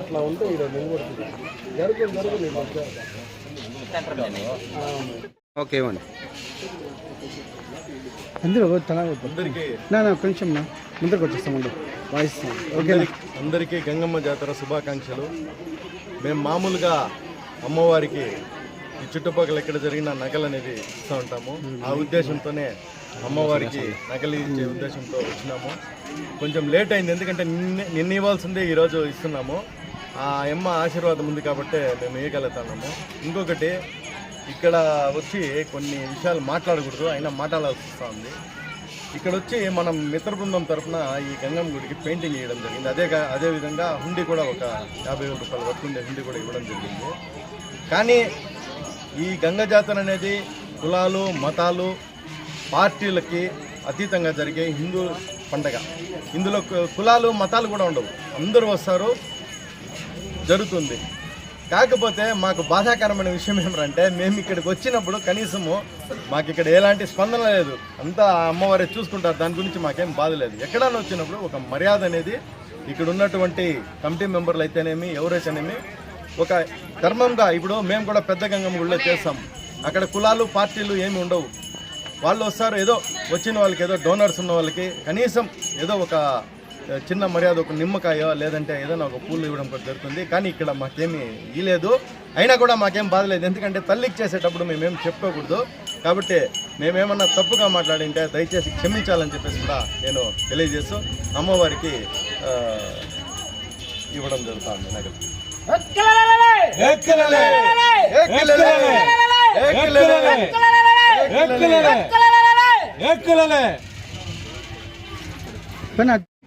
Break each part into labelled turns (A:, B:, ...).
A: అలా ఉంటే ఇక్కడ నిలబడుతుంది. జరుగుతుంది జరుగుతుంది
B: ఓకే ఇవ్వండి.
C: అందరూ తలా
D: అందరికీ.
C: నా నా కొంచెం నా. ముందరకు వచ్చేస్తామండి వాయిస్ ఓకేనా?
D: అందరికీ గంగమ్మ జాతర శుభాకాంక్షలు. మేము మామూలుగా అమ్మవారికి ఈ చుట్టుపక్కల ఎక్కడ జరిగిన నగలు అనేది ఇస్తూ ఉంటాము. ఆ ఉద్దేశంతోనే అమ్మవారికి నగలు ఇచ్చే ఉద్దేశంతో వచ్చినాము. కొంచెం లేట్ అయింది ఎందుకంటే నిన్న నిన్న ఇవ్వాల్సిందే ఈరోజు ఇస్తున్నాము. ఆ అమ్మ ఆశీర్వాదం ఉంది కాబట్టి మేము వేయగలుగుతున్నాము. ఇంకొకటి ఇక్కడ వచ్చి కొన్ని విషయాలు మాట్లాడకూడదు అయినా మాట్లాడాల్సి వస్తుంది. ఇక్కడ వచ్చి మనం మిత్ర బృందం తరఫున ఈ గంగమ్మ గుడికి పెయింటింగ్ వేయడం జరిగింది. అదే అదేవిధంగా అదే విధంగా హుండీ కూడా ఒక యాభై వేల రూపాయల వరకు ఉండే హుండీ కూడా ఇవ్వడం జరిగింది. కానీ ఈ గంగ జాతర అనేది కులాలు మతాలు పార్టీలకి అతీతంగా జరిగే హిందూ పండగ. ఇందులో కులాలు మతాలు కూడా ఉండవు. అందరూ వస్తారు. జరుగుతుంది. కాకపోతే మాకు బాధాకరమైన విషయం ఏమిటంటే మేము ఇక్కడికి వచ్చినప్పుడు కనీసము మాకు ఇక్కడ ఎలాంటి స్పందన లేదు. అంతా అమ్మవారే చూసుకుంటారు. దాని గురించి మాకేం బాధ లేదు. ఎక్కడైనా వచ్చినప్పుడు ఒక మర్యాద అనేది ఇక్కడ ఉన్నటువంటి కమిటీ మెంబర్లు అయితేనేమి ఎవరైతేనేమి ఒక ధర్మంగా ఇప్పుడు మేము కూడా పెద్ద గంగమ్మ గుళ్ళో చేస్తాం. అక్కడ కులాలు పార్టీలు ఏమి ఉండవు. వాళ్ళు వస్తారు ఏదో వచ్చిన వాళ్ళకి ఏదో డోనర్స్ ఉన్న వాళ్ళకి కనీసం ఏదో ఒక చిన్న మర్యాద ఒక నిమ్మకాయో లేదంటే ఏదైనా ఒక పూలు ఇవ్వడం కూడా జరుగుతుంది. కానీ ఇక్కడ మాకేమీ ఇలేదు అయినా కూడా మాకేం బాధ లేదు. ఎందుకంటే తల్లికి చేసేటప్పుడు మేమేం చెప్పుకోకూడదు. కాబట్టి మేమేమన్నా తప్పుగా మాట్లాడింటే దయచేసి క్షమించాలని చెప్పేసి కూడా నేను తెలియజేస్తూ అమ్మవారికి ఇవ్వడం జరుగుతుంది. నగలు ఏకిలలే!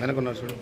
B: వెనకున్నారు చూడు